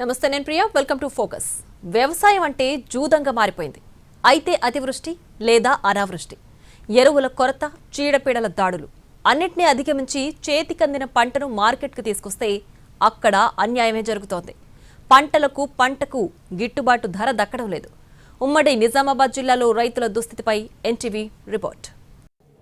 నమస్తే నేను Priya. Welcome to focus. వ్యవసాయం అంటే జూదంగా మారిపోయింది. అయితే అతివృష్టి లేదా అనావృష్టి. ఎరువుల కొరత చీడపీడల దాడులు. అన్నిటినీ అధిగమించి చేతికందిన పంటను మార్కెట్కు తీసుకొస్తే అక్కడ అన్యాయమే జరుగుతోంది. పంటలకు పంటకు గిట్టుబాటు ధర దక్కడం లేదు. ఉమ్మడి నిజామాబాద్ జిల్లాలో రైతుల దుస్థితిపై ఎన్టీవీ రిపోర్ట్.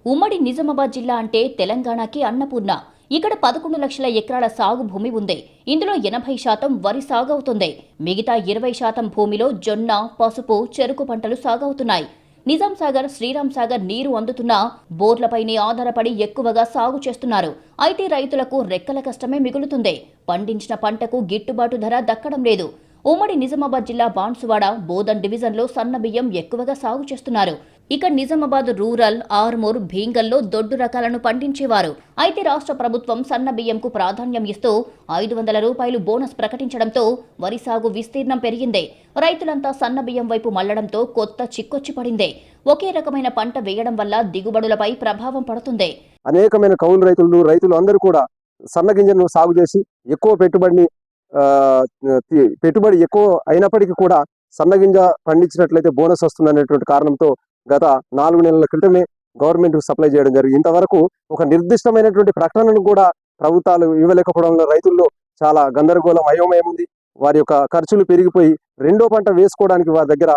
ఉమ్మడి నిజామాబాద్ జిల్లా అంటే తెలంగాణకి అన్నపూర్ణ. ఇక్కడ పదకొండు లక్షల ఎకరాల సాగు భూమి ఉంది. ఇందులో ఎనభై శాతం వరి సాగవుతుంది. మిగతా ఇరవై శాతం భూమిలో జొన్న పసుపు చెరుకు పంటలు సాగవుతున్నాయి. నిజాం సాగర్ శ్రీరామ్ సాగర్ నీరు అందుతున్న బోర్లపైనే ఆధారపడి ఎక్కువగా సాగు చేస్తున్నారు. అయితే రైతులకు రెక్కల కష్టమే మిగులుతుంది. పండించిన పంటకు గిట్టుబాటు ధర దక్కడం లేదు. ఉమ్మడి నిజామాబాద్ జిల్లా బాన్సువాడ బోధన్ డివిజన్లో సన్న బియ్యం ఎక్కువగా సాగు చేస్తున్నారు. ఇక నిజామాబాద్ రూరల్ ఆర్మూర్ భీంగల్లో దొడ్డు రకాలను పండించేవారు. అయితే రాష్ట్ర ప్రభుత్వం సన్న బియ్యంకు ప్రాధాన్యం ఇస్తూ ఐదు వందల రూపాయలు బోనస్ ప్రకటించడంతో వరి సాగు విస్తీర్ణం పెరిగింది. రైతులంతా సన్న బియ్యం వైపు మళ్ళడంతో కొత్త చిక్కొచ్చి పడింది. ఒకే రకమైన పంట వేయడం వల్ల దిగుబడులపై ప్రభావం పడుతుంది. అనేకమైన కౌలు రైతులు రైతులు అందరూ కూడా సన్న గింజను సాగు చేసి ఎక్కువ పెట్టుబడిని పెట్టుబడి ఎక్కువ అయినప్పటికీ కూడా సన్న గింజ పండించినట్లయితే బోనస్ వస్తుందనేటువంటి కారణంతో గత నాలుగు నెలల క్రితమే గవర్నమెంట్ సప్లై చేయడం జరిగింది. ఇంతవరకు ఒక నిర్దిష్టమైనటువంటి ప్రకటనను కూడా ప్రభుత్వాలు ఇవ్వలేకపోవడంలో రైతుల్లో చాలా గందరగోళం అయోమయం ఉంది. వారి యొక్క ఖర్చులు పెరిగిపోయి రెండో పంట వేసుకోవడానికి వారి దగ్గర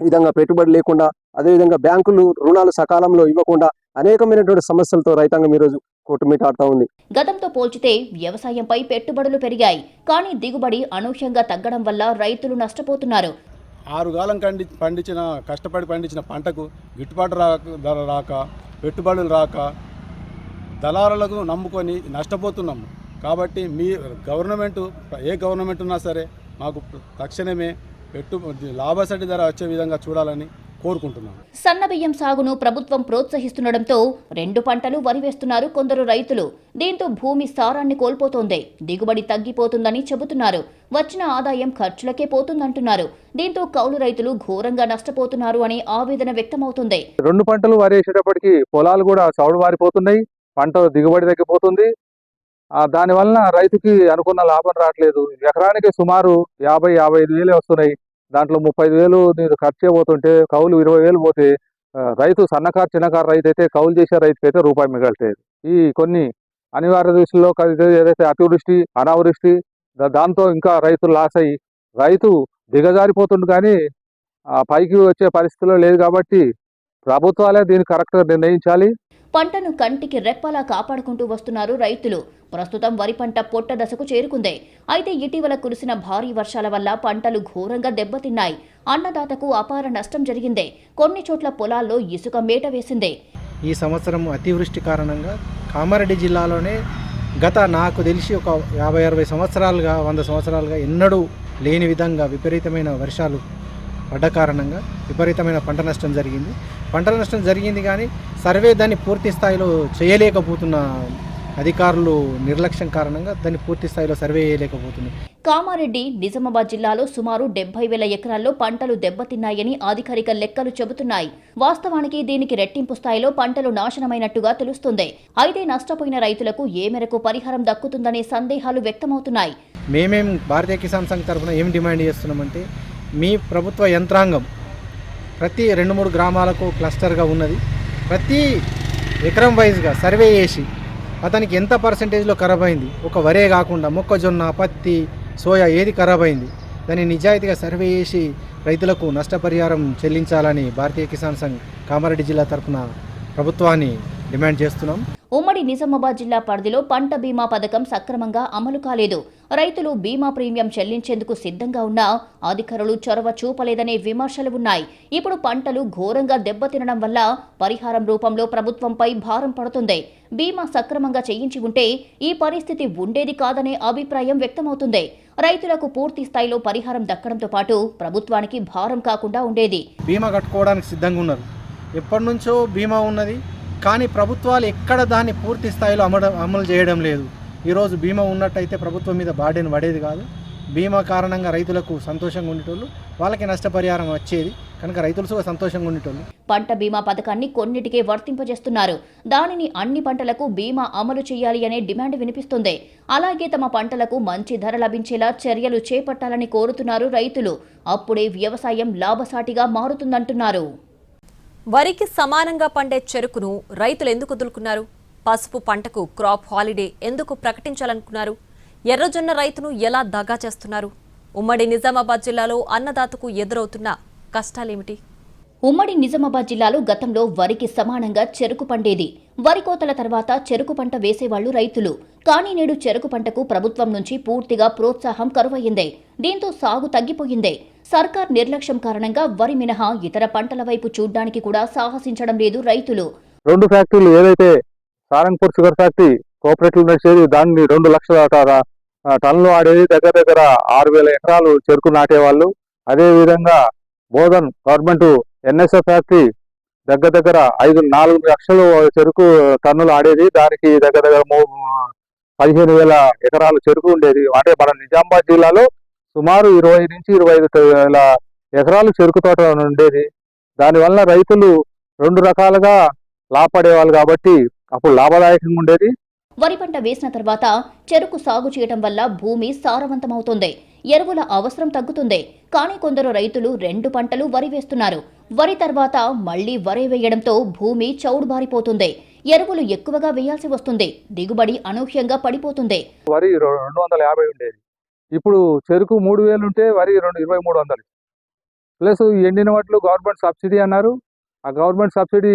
విధంగా పెట్టుబడి లేకుండా అదేవిధంగా బ్యాంకులు రుణాలు సకాలంలో ఇవ్వకుండా అనేకమైనటువంటి సమస్యలతో రైతాంగం ఈరోజు కొట్టుమిటాడుతూ ఉంది. గతంతో పోల్చితే వ్యవసాయంపై పెట్టుబడులు పెరిగాయి. కానీ దిగుబడి అనూహ్యంగా తగ్గడం వల్ల రైతులు నష్టపోతున్నారు. ఆరుగాలం కండి పండించిన కష్టపడి పండించిన పంటకు గిట్టుబాటు రాక ధర రాక పెట్టుబడులు రాక దళారులకు నమ్ముకొని నష్టపోతున్నాము. కాబట్టి మీ గవర్నమెంట్ ఏ గవర్నమెంట్ ఉన్నా సరే మాకు తక్షణమే పెట్టు లాభసటి ధర వచ్చే విధంగా చూడాలని కోరుకుంటున్నాము సన్నబియ్యం సాగును ప్రభుత్వం ప్రోత్సహిస్తుండటంతో రెండు పంటలు వరి వేస్తున్నారు కొందరు రైతులు. దీంతో భూమి సారాన్ని కోల్పోతోంది. దిగుబడి తగ్గిపోతుందని చెబుతున్నారు. వచ్చిన ఆదాయం ఖర్చులకే పోతుందంటున్నారు. దీంతో కౌలు రైతులు ఘోరంగా నష్టపోతున్నారు అని ఆవేదన వ్యక్తమవుతుంది. రెండు పంటలు వరి వేసేటప్పటికి పొలాలు కూడా చౌడు వారిపోతున్నాయి. పంట దిగుబడి తగ్గిపోతుంది. ఆ దాని వలన రైతుకి అనుకున్న లాభం రావట్లేదు. ఎకరానికి సుమారు యాభై యాభై ఐదు వేలే వస్తున్నాయి. దాంట్లో ముప్పై వేలు నీరు ఖర్చే పోతుంటే కౌలు ఇరవై వేలు పోతే రైతు సన్నకారు చిన్నకారు రైతు అయితే కౌలు చేసే రైతుకి అయితే రూపాయి మిగలట్లేదు ఈ కొన్ని అనివార్య దృష్టిలో ఏదైతే అతివృష్టి అనావృష్టి దాంతో ఇంకా రైతులు లాస్ అయ్యి రైతు దిగజారిపోతుండు కానీ ఆ పైకి వచ్చే పరిస్థితిలో లేదు కాబట్టి ప్రభుత్వాలే దీన్ని కరెక్ట్గా నిర్ణయించాలి. పంటను కంటికి రెప్పలా కాపాడుకుంటూ వస్తున్నారు రైతులు. ప్రస్తుతం వరి పంట పొట్ట దశకు చేరుకుంది. అయితే ఇటీవల కురిసిన భారీ వర్షాల వల్ల పంటలు ఘోరంగా దెబ్బతిన్నాయి. అన్నదాతకు అపార నష్టం జరిగింది. కొన్ని చోట్ల పొలాల్లో ఇసుక మేట వేసింది. ఈ సంవత్సరం అతివృష్టి కారణంగా కామారెడ్డి జిల్లాలోనే గత నాకు తెలిసి ఒక యాభై అరవై సంవత్సరాలుగా వంద సంవత్సరాలుగా ఎన్నడూ లేని విధంగా విపరీతమైన వర్షాలు పడ్డ కారణంగా విపరీతమైన పంట నష్టం జరిగింది. పంట నష్టం జరిగింది కానీ సర్వే దాన్ని పూర్తి స్థాయిలో చేయలేకపోతున్న అధికారులు నిర్లక్ష్యం కారణంగా దాన్ని పూర్తి స్థాయిలో సర్వే చేయలేకపోతుంది. కామారెడ్డి నిజామాబాద్ జిల్లాలో సుమారు డెబ్బై వేల ఎకరాల్లో పంటలు దెబ్బతిన్నాయని అధికారిక లెక్కలు చెబుతున్నాయి. వాస్తవానికి దీనికి రెట్టింపు స్థాయిలో పంటలు నాశనమైనట్టుగా తెలుస్తుంది. అయితే నష్టపోయిన రైతులకు ఏ మేరకు పరిహారం దక్కుతుందనే సందేహాలు వ్యక్తమవుతున్నాయి. మేమేం భారతీయ కిసాన్ సంఘ్ తరఫున ఏం డిమాండ్ చేస్తున్నామంటే మీ ప్రభుత్వ యంత్రాంగం ప్రతి రెండు మూడు గ్రామాలకు క్లస్టర్గా ఉన్నది. ప్రతి ఎకరం వైజ్గా సర్వే చేసి అతనికి ఎంత పర్సంటేజ్లో ఖరాబ్ అయింది? ఒక వరే కాకుండా మొక్కజొన్న పత్తి సోయా ఏది ఖరాబ్ అయింది? దాన్ని నిజాయితీగా సర్వే చేసి రైతులకు నష్టపరిహారం చెల్లించాలని భారతీయ కిసాన్ సంఘ్ కామారెడ్డి జిల్లా తరఫున ప్రభుత్వాన్ని డిమాండ్ చేస్తున్నాం. ఉమ్మడి నిజామాబాద్ జిల్లా పరిధిలో పంట బీమా పథకం సక్రమంగా అమలు కాలేదు. రైతులు బీమా ప్రీమియం చెల్లించేందుకు సిద్ధంగా ఉన్నా అధికారులు చొరవ చూపలేదనే విమర్శలు ఉన్నాయి. ఇప్పుడు పంటలు ఘోరంగా దెబ్బతినడం వల్ల పరిహారం రూపంలో ప్రభుత్వంపై భారం పడుతుంది. బీమా సక్రమంగా చేయించి ఉంటే ఈ పరిస్థితి ఉండేది కాదనే అభిప్రాయం వ్యక్తమవుతుంది. రైతులకు పూర్తి స్థాయిలో పరిహారం దక్కడంతో పాటు ప్రభుత్వానికి భారం కాకుండా ఉండేది. బీమా కట్టుకోవడానికి సిద్ధంగా ఉన్నారు. ఎప్పటి నుంచో బీమా ఉన్నది. కానీ ప్రభుత్వాలు ఎక్కడ దాన్ని పూర్తి స్థాయిలో అమలు అమలు చేయడం లేదు. ఈరోజు బీమా ఉన్నట్టయితే ప్రభుత్వం మీద బాడీని పడేది కాదు. బీమా కారణంగా రైతులకు సంతోషంగా ఉండేటోళ్ళు వాళ్ళకి నష్టపరిహారం వచ్చేది. కనుక రైతులు సంతోషంగా ఉండేటోళ్ళు. పంట బీమా పథకాన్ని కొన్నిటికే వర్తింపజేస్తున్నారు. దానిని అన్ని పంటలకు బీమా అమలు చేయాలి అనే డిమాండ్ వినిపిస్తుంది. అలాగే తమ పంటలకు మంచి ధర లభించేలా చర్యలు చేపట్టాలని కోరుతున్నారు రైతులు. అప్పుడే వ్యవసాయం లాభసాటిగా మారుతుందంటున్నారు. వరికి సమానంగా పండే చెరుకును రైతులు ఎందుకు వదులుకున్నారు? పసుపు పంటకు క్రాప్ హాలిడే ఎందుకు ప్రకటించాలనుకున్నారు? ఎర్రజొన్న రైతును ఎలా దగా చేస్తున్నారు? ఉమ్మడి నిజామాబాద్ జిల్లాలో అన్నదాతకు ఎదురవుతున్న కష్టాలేమిటి? ఉమ్మడి నిజామాబాద్ జిల్లాలో గతంలో వరికి సమానంగా చెరుకు పండేది. వరి కోతల తర్వాత చెరుకు పంట వేసేవాళ్ళు రైతులు. కానీ నేడు చెరుకు పంటకు ప్రభుత్వం నుంచి పూర్తిగా ప్రోత్సాహం కరువయ్యింది. దీంతో సాగు తగ్గిపోయింది. సర్కార్ నిర్లక్ష్యం కారణంగా వరి మినహా ఇతర పంటల వైపు చూడ్డానికి కూడా సాహసించడం లేదు రైతులు. రెండు ఫ్యాక్టరీలు ఏదైతే సారంగపూర్ షుగర్ ఫ్యాక్టరీ కోఆపరేటివ్ నడిచేది దాన్ని రెండు లక్షల ట- టన్నులు ఆడేది దగ్గర దగ్గర ఆరు వేల ఎకరాలు చెరుకు నాటేవాళ్ళు. అదే విధంగా బోధన్ గవర్నమెంట్ ఎన్ఎస్ఎఫ్ ఫ్యాక్టరీ దగ్గర దగ్గర ఐదు నాలుగు లక్షలు చెరుకు టన్నులు ఆడేది. దానికి దగ్గర దగ్గర పదిహేను వేల ఎకరాలు చెరుకు ఉండేది. అంటే మన నిజామాబాద్ జిల్లాలో సుమారు ఇరవై నుంచి ఇరవై ఐదు వేల ఎకరాలు చెరుకు తోట ఉండేది. దానివల్ల రైతులు రెండు రకాలుగా లాభపడేవాళ్ళు కాబట్టి అప్పుడు లాభదాయకంగా ఉండేది. వరి పంట వేసిన తర్వాత చెరుకు సాగు చేయటం వల్ల భూమి సారవంతమవుతుంది. ఎరువుల అవసరం తగ్గుతుంది. కానీ కొందరు రైతులు రెండు పంటలు వరి వేస్తున్నారు. వరి తర్వాత మళ్ళీ వరి వేయడంతో భూమి చౌడుబారిపోతుంది ఎరువులు ఎక్కువగా వేయాల్సి వస్తుంది. దిగుబడి అనూహ్యంగా పడిపోతుంది. వరి రెండు వందల యాభై ఉండేది. ఇప్పుడు చెరుకు మూడు వేలు ఉంటే వరి రెండు ఇరవై మూడు వందలు. ప్లస్ ఎండిన వాటిలో గవర్నమెంట్ సబ్సిడీ అన్నారు. ఆ గవర్నమెంట్ సబ్సిడీ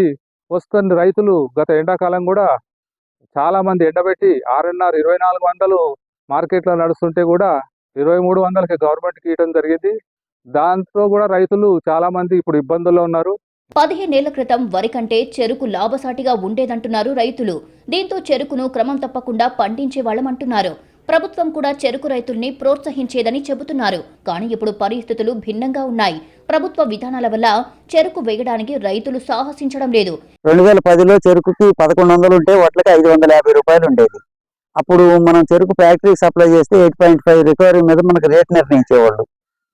వస్తున్న రైతులు గత ఎండాకాలం కూడా చాలా మంది ఎండబెట్టి ఆర్ఎన్ఆర్ ఇరవై నాలుగు వందలు మార్కెట్లో నడుస్తుంటే కూడా ఇరవై మూడు వందలకి గవర్నమెంట్కి ఇవ్వడం జరిగింది. దాంతో కూడా రైతులు చాలా మంది ఇప్పుడు ఇబ్బందుల్లో ఉన్నారు. పదిహేనేళ్ళ క్రితం వరి కంటే చెరుకు లాభసాటిగా ఉండేదంటున్నారు రైతులు. దీంతో చెరుకును క్రమం తప్పకుండా పండించేవాళ్ళమంటున్నారు ప్రభుత్వం కూడా చెరుకు రైతుల్ని ప్రోత్సహించేదని చెబుతున్నారు. కానీ ఇప్పుడు పరిస్థితులు భిన్నంగా ఉన్నాయి. ప్రభుత్వ విధానాల వల్ల చెరుకు వేయడానికి రైతులు సాహసించడం లేదు. రెండు వేల పదిలో చెరుకుకి పదకొండు వందలు ఉంటే వాటికి ఐదు వందల యాభై రూపాయలు ఉండేది. అప్పుడు మనం చెరుకు ఫ్యాక్టరీకి సప్లై చేస్తే ఎయిట్ పాయింట్ ఫైవ్ రికవరీ మీద మనకు రేట్ నిర్ణయించేవాళ్ళు.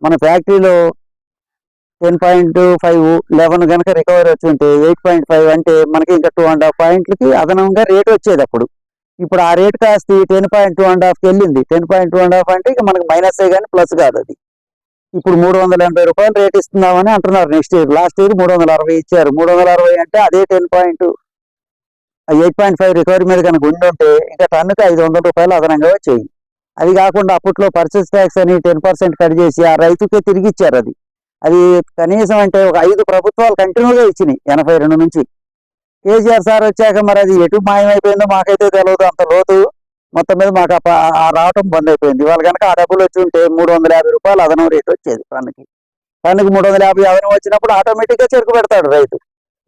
మన ఫ్యాక్టరీలో టెన్ పాయింట్ ఫైవ్ లెవెన్ కనుక రికవరీ వచ్చి ఉంటే ఎయిట్ పాయింట్ ఫైవ్ అంటే మనకి ఇంకా టూ అండ్ హాఫ్ పాయింట్లకి అదనంగా రేట్ వచ్చేది అప్పుడు. ఇప్పుడు ఆ రేట్ కాస్త టెన్ పాయింట్ టూ అండ్ హాఫ్కి వెళ్ళింది. Ten point two and half అంటే ఇక మనకి మైనస్ కానీ ప్లస్ కాదు అది. ఇప్పుడు మూడు వందల ఎనభై రూపాయలు రేట్ ఇస్తున్నామని అంటున్నారు. నెక్స్ట్ ఇయర్ లాస్ట్ ఇయర్ మూడు వందల అరవై ఇచ్చారు. మూడు వందల అరవై అంటే అదే ten point eight point five recovery మీద కనుక ఉండి ఉంటే ఇంకా టన్నుకి ఐదు వందల రూపాయలు అదనంగా వచ్చేయి. అది కాకుండా అప్పట్లో పర్చేస్ ట్యాక్స్ అని టెన్ పర్సెంట్ కట్ చేసి ఆ రైతుకే తిరిగి ఇచ్చారు అది. అది కనీసం అంటే ఒక ఐదు ప్రభుత్వాలు కంటిన్యూగా ఇచ్చినాయి ఎనభై రెండు నుంచి. కేసీఆర్ సార్ వచ్చాక మరి అది ఎటు మాయమైపోయిందో మాకైతే తెలియదు అంత లోతు. మొత్తం మీద మాకు ఆ రావటం బంద్ అయిపోయింది వాళ్ళు కనుక ఆ డబ్బులు వచ్చి ఉంటే మూడు వందల యాభై రూపాయలు అదనం రేటు వచ్చేది పన్నుకి. పన్నుకి మూడు వందల యాభై అదనం వచ్చినప్పుడు ఆటోమేటిక్గా చెరుకు పెడతాడు రైతు.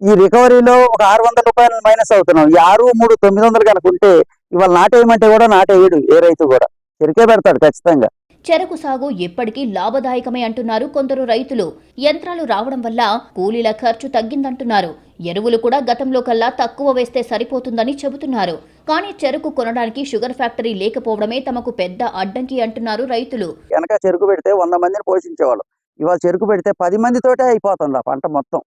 ఈ రికవరీలో ఒక ఆరు వందల రూపాయలు మైనస్ అవుతున్నాం. ఈ ఆరు మూడు తొమ్మిది వందలు కనుక ఉంటే ఇవాళ నాటేయమంటే కూడా నాటేయడు ఏ రైతు కూడా. చెరుకే పెడతాడు ఖచ్చితంగా. చెరకు సాగు ఎప్పటికీ లాభదాయకమే అంటున్నారు కొందరు రైతులు. యంత్రాలు రావడం వల్ల కూలీల ఖర్చు తగ్గిందంటున్నారు. ఎరువులు కూడా గతంలో కల్లా తక్కువ వేస్తే సరిపోతుందని చెబుతున్నారు. కానీ చెరుకు కొనడానికి షుగర్ ఫ్యాక్టరీ లేకపోవడమే తమకు పెద్ద అడ్డంకి అంటున్నారు రైతులు. వెనక చెరుకు పెడితే వంద మందిని పోషించేవాళ్ళు. ఇవాళ చెరుకు పెడితే పది మందితోటే అయిపోతుంది ఆ పంట మొత్తం.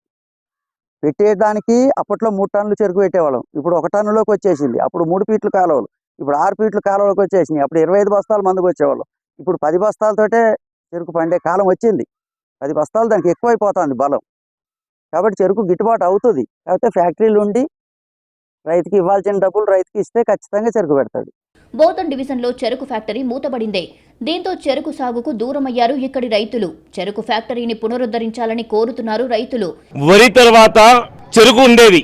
పెట్టేదానికి అప్పట్లో మూడు టన్నులు చెరుకు పెట్టేవాళ్ళం. ఇప్పుడు ఒక టన్నులోకి వచ్చేసింది. అప్పుడు మూడు ఫీట్లు కాలువలు. ఇప్పుడు ఆరు ఫీట్లు కాలువలోకి వచ్చేసినాయి. అప్పుడు ఇరవై ఐదు బస్తాల మందికి వచ్చేవాళ్ళు. ఇప్పుడు పది బస్తాలతోటే చెరుకు పండే కాలం వచ్చింది. పది బస్తాలు దానికి ఎక్కువైపోతుంది బలం. కాబట్టి చెరుకు గిట్టుబాటు అవుతుంది. కాకపోతే ఫ్యాక్టరీలు ఉండి రైతుకి ఇవ్వాల్సిన డబ్బులు రైతుకి ఇస్తే ఖచ్చితంగా చెరుకు పెడతాడు. బోధన్ డివిజన్లో చెరకు ఫ్యాక్టరీ మూతబడిందే. దీంతో చెరకు సాగుకు దూరమయ్యారు ఇక్కడి రైతులు. చెరకు ఫ్యాక్టరీని పునరుద్ధరించాలని కోరుతున్నారు రైతులు. వరి తర్వాత చెరుకు ఉండేది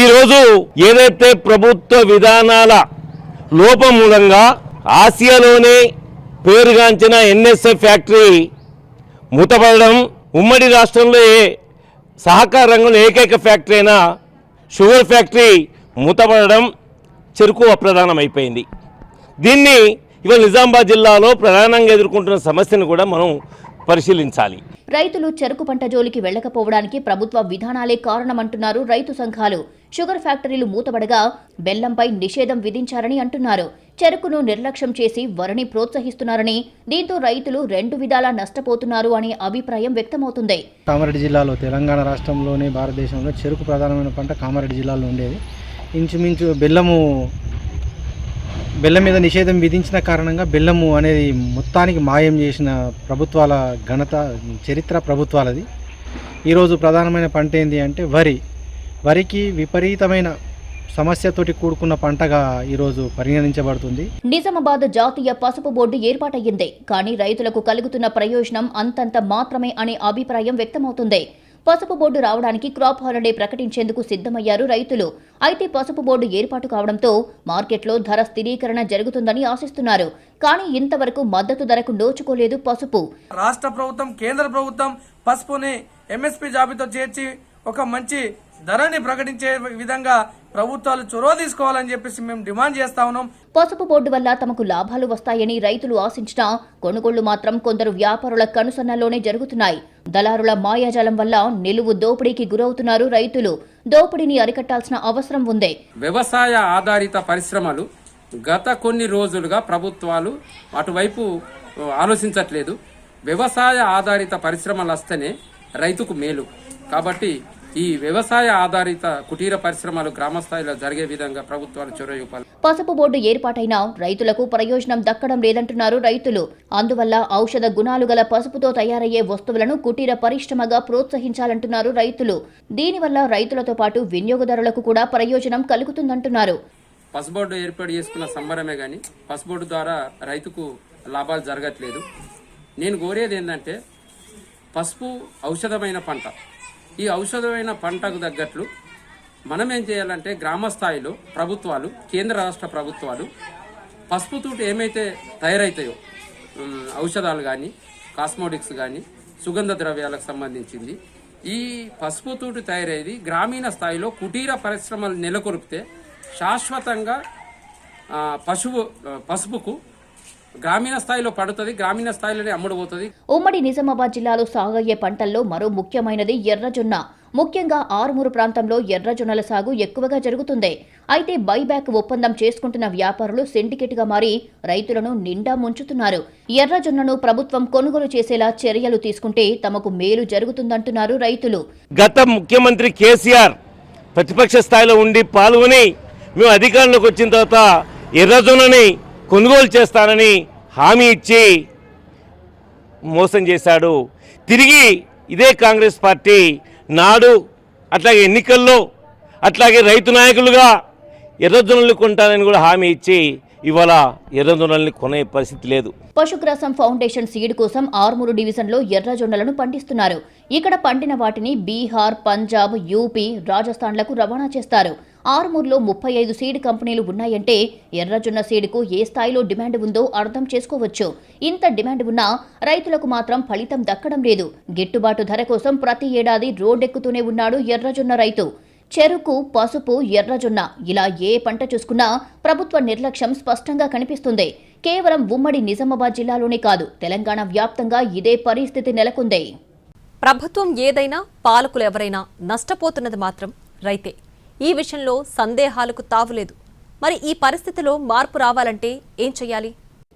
ఈరోజు ఏదైతే ప్రభుత్వ విధానాల లోపం మూలంగా ఆసియాలోనే పేరుగాంచిన ఎన్ఎస్ఎఫ్ ఫ్యాక్టరీ మూతపడడం ఉమ్మడి రాష్ట్రంలో ఏ సహకార రంగంలో ఏకైక ఫ్యాక్టరీ అయినా షుగర్ ఫ్యాక్టరీ మూతపడడం చెరుకు అప్రధానమైపోయింది. దీన్ని ఇవాళ నిజామాబాద్ జిల్లాలో ప్రధానంగా ఎదుర్కొంటున్న సమస్యను కూడా మనం పరిశీలించాలి. రైతులు చెరుకు పంట జోలికి వెళ్ళకపోవడానికి ప్రభుత్వ విధానాలే కారణమంటున్నారు రైతు సంఘాలు. షుగర్ ఫ్యాక్టరీలు మూతబడగా బెల్లంపై నిషేధం విధించారని అంటున్నారు. చెరుకును నిర్లక్ష్యం చేసి వరిని ప్రోత్సహిస్తున్నారని దీంతో రైతులు రెండు విధాలా నష్టపోతున్నారు అనే అభిప్రాయం వ్యక్తమవుతుంది. కామారెడ్డి జిల్లాలో తెలంగాణ రాష్ట్రంలోనే భారతదేశంలో చెరుకు ప్రధానమైన పంట కామారెడ్డి జిల్లాలో ఉండేది. ఇంచుమించు బెల్లము బెల్లం మీద నిషేధం విధించిన కారణంగా బెల్లము అనేది మొత్తానికి మాయం చేసిన ప్రభుత్వాల ఘనత చరిత్ర ప్రభుత్వాలది. ఈరోజు ప్రధానమైన పంట ఏంటి అంటే వరి. వరికి విపరీతమైన సమస్యతోటి కూడుకున్న పంటగా ఈరోజు పరిగణించబడుతుంది. నిజామాబాద్ జాతీయ పసుపు బోర్డు ఏర్పాటయ్యింది. కానీ రైతులకు కలుగుతున్న ప్రయోజనం అంతంత మాత్రమే అనే అభిప్రాయం వ్యక్తమవుతుంది. పసుపు బోర్డు రావడానికి క్రాప్ హాలిడే ప్రకటించేందుకు సిద్ధమయ్యారు రైతులు. అయితే పసుపు బోర్డు ఏర్పాటు కావడంతో మార్కెట్లో ధర స్థిరీకరణ జరుగుతుందని ఆశిస్తున్నారు. కానీ ఇంతవరకు మద్దతు ధరకు నోచుకోలేదు పసుపు. రాష్ట్ర ప్రభుత్వం కేంద్ర ప్రభుత్వం పసుపుని ఎంఎస్పి జాబితా చేర్చి ఒక మంచి ధరని ప్రకటించే విధంగా ప్రభుత్వాలు చొరవ తీసుకోవాలని చెప్పేసి మేము డిమాండ్ చేస్తా ఉన్నాం. పసుపు బోర్డు వల్ల తమకు లాభాలు వస్తాయని రైతులు ఆశించినా కొనుగోళ్ళు మాత్రం కొందరు వ్యాపారుల కనుసన్నల్లోనే జరుగుతున్నాయి. దళారుల మాయాజాలం వల్ల నిలువు దోపిడీకి గురవుతున్నారు రైతులు. దోపిడీని అరికట్టాల్సిన అవసరం ఉంది. వ్యవసాయ ఆధారిత పరిశ్రమలు గత కొన్ని రోజులుగా ప్రభుత్వాలు అటువైపు ఆలోచించట్లేదు. వ్యవసాయ ఆధారిత పరిశ్రమలు వస్తేనే రైతుకు మేలు. కాబట్టి ఈ వ్యవసాయ ఆధారిత కుటీర పరిశ్రమలు గ్రామ స్థాయిలో జరిగే విధంగా ప్రభుత్వాలు చొరవ చూపాలి పసుపు బోర్డు ఏర్పాటైనా రైతులకు ప్రయోజనం దక్కడం లేదంటున్నారు రైతులు. అందువల్ల ఔషధ గుణాలు గల పసుపుతో తయారయ్యే వస్తువులను కుటీర పరిశ్రమగా ప్రోత్సహించాలంటున్నారు రైతులు. దీనివల్ల రైతులతో పాటు వినియోగదారులకు కూడా ప్రయోజనం కలుగుతుందంటున్నారు. పసుబోర్డు ఏర్పాటు చేసుకున్న సంబరమే కానీ పసుబోర్డు ద్వారా రైతుకు లాభాలు జరగట్లేదు. నేను కోరేది ఏంటంటే పసుపు ఔషధమైన పంట. ఈ ఔషధమైన పంటకు తగ్గట్లు మనం ఏం చేయాలంటే గ్రామ స్థాయిలో ప్రభుత్వాలు కేంద్ర రాష్ట్ర ప్రభుత్వాలు పసుపుతోటి ఏమైతే తయారవుతాయో ఔషధాలు కానీ కాస్మోటిక్స్ కానీ సుగంధ ద్రవ్యాలకు సంబంధించింది ఈ పసుపుతోటి తయారయ్యేది గ్రామీణ స్థాయిలో కుటీర పరిశ్రమలు నెలకొల్పితే శాశ్వతంగా పశువు పసుపుకు గ్రామీణ స్థాయిలో పడుతుంది గ్రామీణ స్థాయిలోనే అమ్ముడుపోతుంది ఉమ్మడి నిజామాబాద్ జిల్లాలో సాగయ్యే పంటల్లో మరో ముఖ్యమైనది ఎర్రజొన్న. ముఖ్యంగా ఆరుమూరు ప్రాంతంలో ఎర్రజొన్నల సాగు ఎక్కువగా జరుగుతుంది. అయితే బైబ్యాక్ ఒప్పందం చేసుకుంటున్న వ్యాపారులు సిండికేట్గా మారి రైతులను నిండా ముంచుతున్నారు. ఎర్రజొన్నను ప్రభుత్వం కొనుగోలు చేసేలా చర్యలు తీసుకుంటే తమకు మేలు జరుగుతుందంటున్నారు రైతులు. గత ముఖ్యమంత్రి కేసీఆర్ ప్రతిపక్ష స్థాయిలో ఉండి పాల్గొని మేము అధికారంలోకి వచ్చిన తర్వాత ఎర్రజొన్నని కొనుగోలు చేస్తానని హామీ ఇచ్చి మోసం చేశాడు. తిరిగి ఇదే కాంగ్రెస్ పార్టీ నాడు అట్లాగే ఎన్నికల్లో అట్లాగే రైతు నాయకులుగా ఎర్రజొన్నలు కొంటానని కూడా హామీ ఇచ్చి ఇవాళ ఎర్రజొన్నల్ని కొనే పరిస్థితి లేదు. పశుగ్రాసం ఫౌండేషన్ సీడ్ కోసం ఆర్మూరు డివిజన్లో ఎర్రజొన్నలను పండిస్తున్నారు. ఇక్కడ పండిన వాటిని బీహార్ పంజాబ్ యూపీ రాజస్థాన్లకు రవాణా చేస్తారు. ఆర్మూర్లో ముప్పై ఐదు సీడ్ కంపెనీలు ఉన్నాయంటే ఎర్రజొన్న సీడ్కు ఏ స్థాయిలో డిమాండ్ ఉందో అర్థం చేసుకోవచ్చు. ఇంత డిమాండ్ ఉన్నా రైతులకు మాత్రం ఫలితం దక్కడం లేదు. గిట్టుబాటు ధర కోసం ప్రతి ఏడాది రోడ్డెక్కుతూనే ఉన్నాడు ఎర్రజొన్న రైతు. చెరుకు పసుపు ఎర్రజొన్న ఇలా ఏ పంట చూసుకున్నా ప్రభుత్వ నిర్లక్ష్యం స్పష్టంగా కనిపిస్తుంది. కేవలం ఉమ్మడి నిజామాబాద్ జిల్లాలోనే కాదు తెలంగాణ వ్యాప్తంగా ఇదే పరిస్థితి నెలకొంది. ప్రభుత్వం ఏదైనా పాలకులు ఎవరైనా నష్టపోతున్నది మాత్రం రైతే. ఈ విషయంలో సందేహాలకు తావులేదు మరి ఈ పరిస్థితిలో మార్పు రావాలంటే ఏం చెయ్యాలి?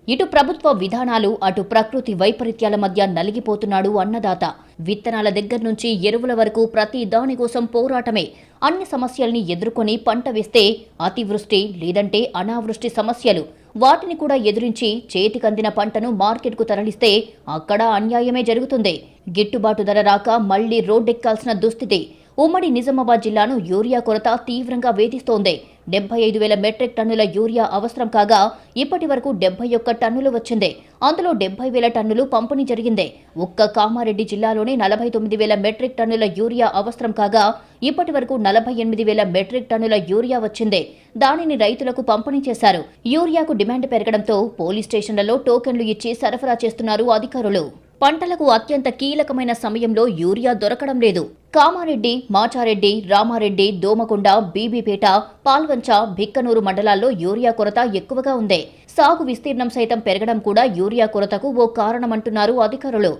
ఇటు ప్రభుత్వ విధానాలు అటు ప్రకృతి వైపరీత్యాల మధ్య నలిగిపోతున్నాడు అన్నదాత. విత్తనాల దగ్గర నుంచి ఎరువుల వరకు ప్రతి దాని కోసం పోరాటమే. అన్ని సమస్యల్ని ఎదుర్కొని పంట వేస్తే అతివృష్టి లేదంటే అనావృష్టి సమస్యలు. వాటిని కూడా ఎదురించి చేతికందిన పంటను మార్కెట్కు తరలిస్తే అక్కడ అన్యాయమే జరుగుతుంది. గిట్టుబాటు ధర రాక మళ్ళీ రోడ్డెక్కాల్సిన దుస్థితి. ఉమ్మడి నిజామాబాద్ జిల్లాను యూరియా కొరత తీవ్రంగా వేధిస్తోంది. డెబ్బై ఐదు వేల మెట్రిక్ టన్నుల యూరియా అవసరం కాగా ఇప్పటి వరకు డెబ్బై ఒక్క టన్నులు వచ్చింది. అందులో డెబ్బై వేల టన్నులు పంపిణీ జరిగింది. ఒక్క కామారెడ్డి జిల్లాలోనే నలభై తొమ్మిది వేల మెట్రిక్ టన్నుల యూరియా అవసరం కాగా ఇప్పటి వరకు నలభై ఎనిమిది వేల మెట్రిక్ టన్నుల యూరియా వచ్చింది. దానిని రైతులకు పంపిణీ చేశారు. యూరియాకు డిమాండ్ పెరగడంతో పోలీస్ స్టేషన్లలో టోకెన్లు ఇచ్చి సరఫరా చేస్తున్నారు అధికారులు. పంటలకు అత్యంత కీలకమైన సమయంలో యూరియా దొరకడం లేదు. కామారెడ్డి మాచారెడ్డి రామారెడ్డి దోమకొండ బీబీపేట పాల్వంచ భిక్కనూరు మండలాల్లో యూరియా కొరత ఎక్కువగా ఉంది. సాగు విస్తీర్ణం సైతం పెరగడం కూడా యూరియా కొరతకు ఓ కారణమంటున్నారు అధికారులు.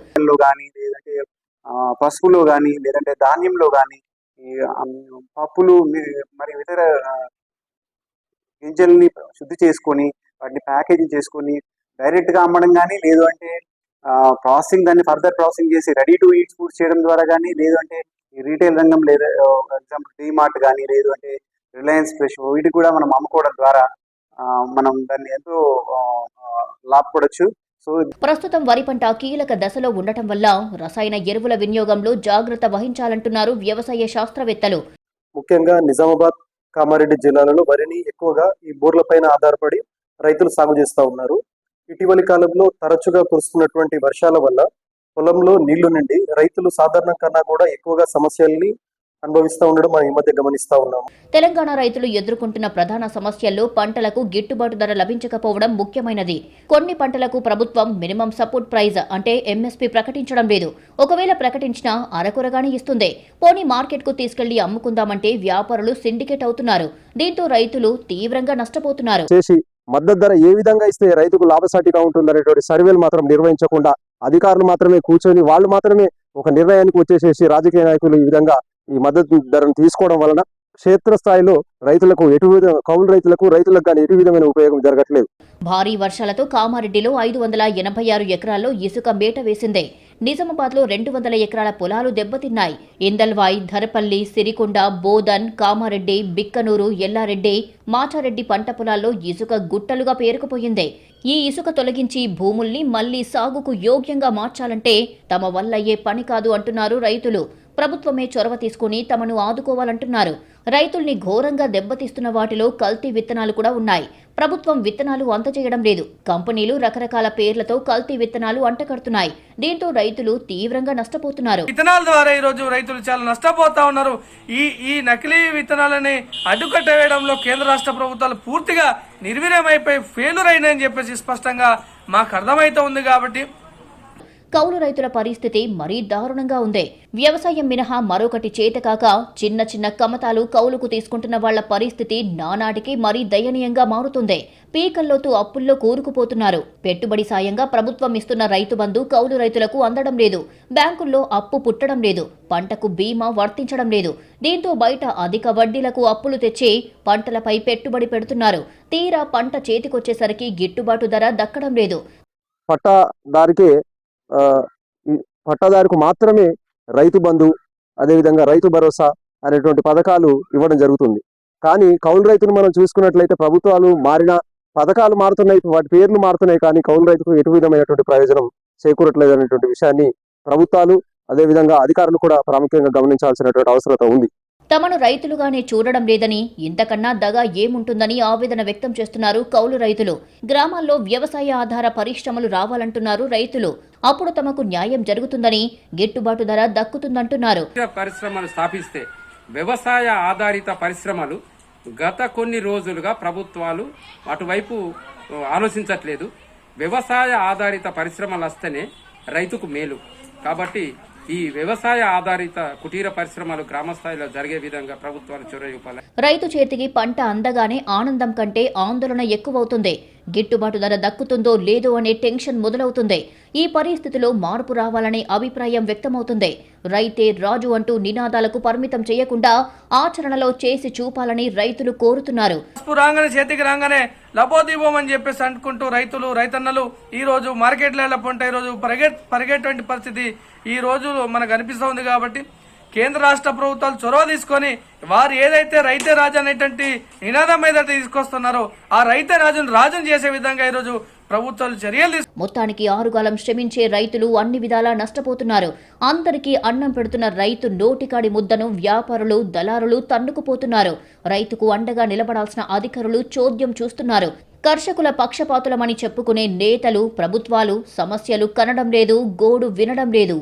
కానీ లేదంటే పసుపులో కానీ లేదంటే ధాన్యంలో కానీ పప్పులు మరి ఇతర గింజల్ని శుద్ధి చేసుకొని వాటిని ప్యాకేజింగ్ చేసుకొని డైరెక్ట్గా అమ్మడం కానీ లేదు అంటే ప్రాసెసింగ్ దాన్ని ఫర్దర్ ప్రాసెసింగ్ చేసి రెడీ టు ఈట్ ఫుడ్స్ చేయడం ద్వారా కానీ లేదు అంటే ఈ రీటైల్ రంగం లేదా ఎగ్జాంపుల్ డీమార్ట్ కానీ లేదు అంటే రిలయన్స్ ఫ్రెష్ వీటికి కూడా మనం అమ్ముకోవడం ద్వారా ఆ, మనం దాన్ని ఎంతో లాభపడొచ్చు. సో ప్రస్తుతం వరి పంట కీలక దశలో ఉండటం వల్ల రసాయన ఎరువుల వినియోగంలో జాగ్రత్త వహించాలంటున్నారు వ్యవసాయ శాస్త్రవేత్తలు. ముఖ్యంగా నిజామాబాద్ కామారెడ్డి జిల్లాలలో వరిని ఎక్కువగా ఈ బోర్ల పైన ఆధారపడి రైతులు సాగు చేస్తూ ఉన్నారు. ఇటీవలి కాలంలో తరచుగా కురుస్తున్నటువంటి వర్షాల వల్ల పొలంలో నీళ్ళు నిండి రైతులు సాధారణ కన్నా కూడా ఎక్కువగా సమస్యల్ని అనుభవిస్తూ ఉండడం మనం ఈ మధ్య గమనిస్తా ఉన్నాము తెలంగాణ రైతులు ఎదుర్కొంటున్న ప్రధాన సమస్యల్లో పంటలకు గిట్టుబాటు ధర లభించకపోవడం ముఖ్యమైనది. కొన్ని పంటలకు ప్రభుత్వం మినిమం సపోర్ట్ ప్రైజ్ అంటే ఎంఎస్పీ ప్రకటించడం లేదు. ఒకవేళ ప్రకటించినా అరకొరగానే ఇస్తుంది. పోనీ మార్కెట్కు తీసుకెళ్ళి అమ్ముకుందామంటే వ్యాపారులు సిండికేట్ అవుతున్నారు. దీంతో రైతులు తీవ్రంగా నష్టపోతున్నారు. మద్దతు ధర ఏ విధంగా ఇస్తే రైతుకు లాభసాటిగా ఉంటుందనేటువంటి సర్వేలు మాత్రం నిర్వహించకుండా అధికారులు మాత్రమే కూర్చొని వాళ్ళు మాత్రమే ఒక నిర్ణయానికి వచ్చేసేసి రాజకీయ నాయకులు ఈ విధంగా ఈ మద్దతు ధరను తీసుకోవడం వలన క్షేత్రస్థాయిలో రైతులకు ఎటు కౌలు రైతులకు రైతులకు కానీ ఎటు విధమైన ఉపయోగం జరగట్లేదు. భారీ వర్షాలతో కామారెడ్డిలో ఐదు వందల ఎనభై ఆరు ఎకరాల్లో ఇసుక మేట వేసిందే. నిజామాబాద్లో రెండు వందల ఎకరాల పొలాలు దెబ్బతిన్నాయి. ఇందల్వాయ్ ధరపల్లి సిరికొండ బోధన్ కామారెడ్డి బిక్కనూరు ఎల్లారెడ్డి మాచారెడ్డి పంట పొలాల్లో ఇసుక గుట్టలుగా పేరుకుపోయింది. ఈ ఇసుక తొలగించి భూముల్ని మళ్ళీ సాగుకు యోగ్యంగా మార్చాలంటే తమ వల్ల ఏ పని కాదు అంటున్నారు రైతులు. ప్రభుత్వమే చొరవ తీసుకుని తమను ఆదుకోవాలంటున్నారు. రైతుల్ని ఘోరంగా దెబ్బతీస్తున్న వాటిలో కల్తీ విత్తనాలు కూడా ఉన్నాయి. ప్రభుత్వం విత్తనాలు అందజేయడం లేదు. కంపెనీలు రకరకాల పేర్లతో కల్తీ విత్తనాలు అంటకడుతున్నాయి దీంతో రైతులు తీవ్రంగా నష్టపోతున్నారు. విత్తనాల ద్వారా ఈ రోజు రైతులు చాలా నష్టపోతా ఉన్నారు. ఈ ఈ నకిలీ విత్తనాలని అడ్డుకట్ట వేయడంలో కేంద్ర రాష్ట్ర ప్రభుత్వాలు పూర్తిగా నిర్వీర్యమైపోయి ఫెయిల్యూర్ అయినాయని చెప్పేసి స్పష్టంగా మాకు అర్థమైతే ఉంది కాబట్టి కౌలు రైతుల పరిస్థితి మరీ దారుణంగా ఉంది. వ్యవసాయం మినహా మరొకటి చేతకాక చిన్న చిన్న కమతాలు కౌలుకు తీసుకుంటున్న వాళ్ళ పరిస్థితి నానాటికి మరీ దయనీయంగా మారుతుంది. పీకల్లోతూ అప్పుల్లో కూరుకుపోతున్నారు. పెట్టుబడి సాయంగా ప్రభుత్వం ఇస్తున్న రైతు బంధు కౌలు రైతులకు అందడం లేదు. బ్యాంకుల్లో అప్పు పుట్టడం లేదు. పంటకు బీమా వర్తించడం లేదు. దీంతో బయట అధిక వడ్డీలకు అప్పులు తెచ్చి పంటలపై పెట్టుబడి పెడుతున్నారు. తీరా పంట చేతికొచ్చేసరికి గిట్టుబాటు ధర దక్కడం లేదు. పట్టాదారికే పట్టాదారుకు మాత్రమే రైతు బంధు అదేవిధంగా రైతు భరోసా అనేటువంటి పథకాలు ఇవ్వడం జరుగుతుంది. కానీ కౌలు రైతును మనం చూసుకున్నట్లయితే ప్రభుత్వాలు మారిన పథకాలు మారుతున్నాయి వాటి పేర్లు మారుతున్నాయి కానీ కౌలు రైతుకు ఎటు విధమైనటువంటి ప్రయోజనం చేకూరట్లేదు అనేటువంటి విషయాన్ని ప్రభుత్వాలు అదేవిధంగా అధికారులు కూడా ప్రాముఖ్యంగా గమనించాల్సినటువంటి అవసరత ఉంది. తమను రైతులుగానే చూడడం లేదని ఇంతకన్నా దగా ఏముంటుందని ఆవేదన వ్యక్తం చేస్తున్నారు కౌలు రైతులు. గ్రామాల్లో వ్యవసాయ ఆధార పరిశ్రమలు రావాలంటున్నారు రైతులు. అప్పుడు తమకు న్యాయం జరుగుతుందని గిట్టుబాటు ధర దక్కుతుందంటున్నారు. పరిశ్రమలు స్థాపిస్తే వ్యవసాయ ఆధారిత పరిశ్రమలు గత కొన్ని రోజులుగా ప్రభుత్వాలు అటువైపు ఆలోచించట్లేదు. వ్యవసాయ ఆధారిత పరిశ్రమలు వస్తేనే రైతుకు మేలు. కాబట్టి ఈ వ్యవసాయ ఆధారిత కుటీర పరిశ్రమలు గ్రామ స్థాయిలో జరిగే విధంగా ప్రభుత్వాలు చొరవ రైతు చేతికి పంట అందగానే ఆనందం కంటే ఆందోళన ఎక్కువవుతుంది. గిట్టుబాటు ధర దక్కుతుందో లేదో అనే టెన్షన్ మొదలవుతుంది. ఈ పరిస్థితిలో మార్పు రావాలనే అభిప్రాయం వ్యక్తమవుతుంది. రైతే రాజు అంటూ నినాదాలకు పరిమితం చేయకుండా ఆచరణలో చేసి చూపాలని రైతులు కోరుతున్నారు. పసుపు రాగానే చేతికి రాగానే లబోదీపం అని చెప్పేసి అనుకుంటూ రైతులు రైతన్నలు ఈ రోజు మార్కెట్లలో పొంట ఈ రోజు పరిగెట్ పరిగెటువంటి పరిస్థితి ఈ రోజు మనకు అనిపిస్తూ ఉంది కాబట్టి కేంద్ర రాష్ట్ర ప్రభుత్వాలు చొరవ తీసుకొని వారు ఏదైతే రైతే రాజు అనేటువంటి నినాదం ఏదైతే తీసుకొస్తున్నారో ఆ రైతే రాజును రాజును చేసే విధంగా ఈరోజు ప్రభుత్వాలు చర్యలు మొత్తానికి ఆరుగాలం శ్రమించే రైతులు అన్ని విధాలా నష్టపోతున్నారు. అందరికీ అన్నం పెడుతున్న రైతు నోటికాడి ముద్దను వ్యాపారులు దళారులు తన్నుకుపోతున్నారు. రైతుకు అండగా నిలబడాల్సిన అధికారులు చోద్యం చూస్తున్నారు. కర్షకుల పక్షపాతులమని చెప్పుకునే నేతలు ప్రభుత్వాలు సమస్యలు కనడం లేదు గోడు వినడం లేదు.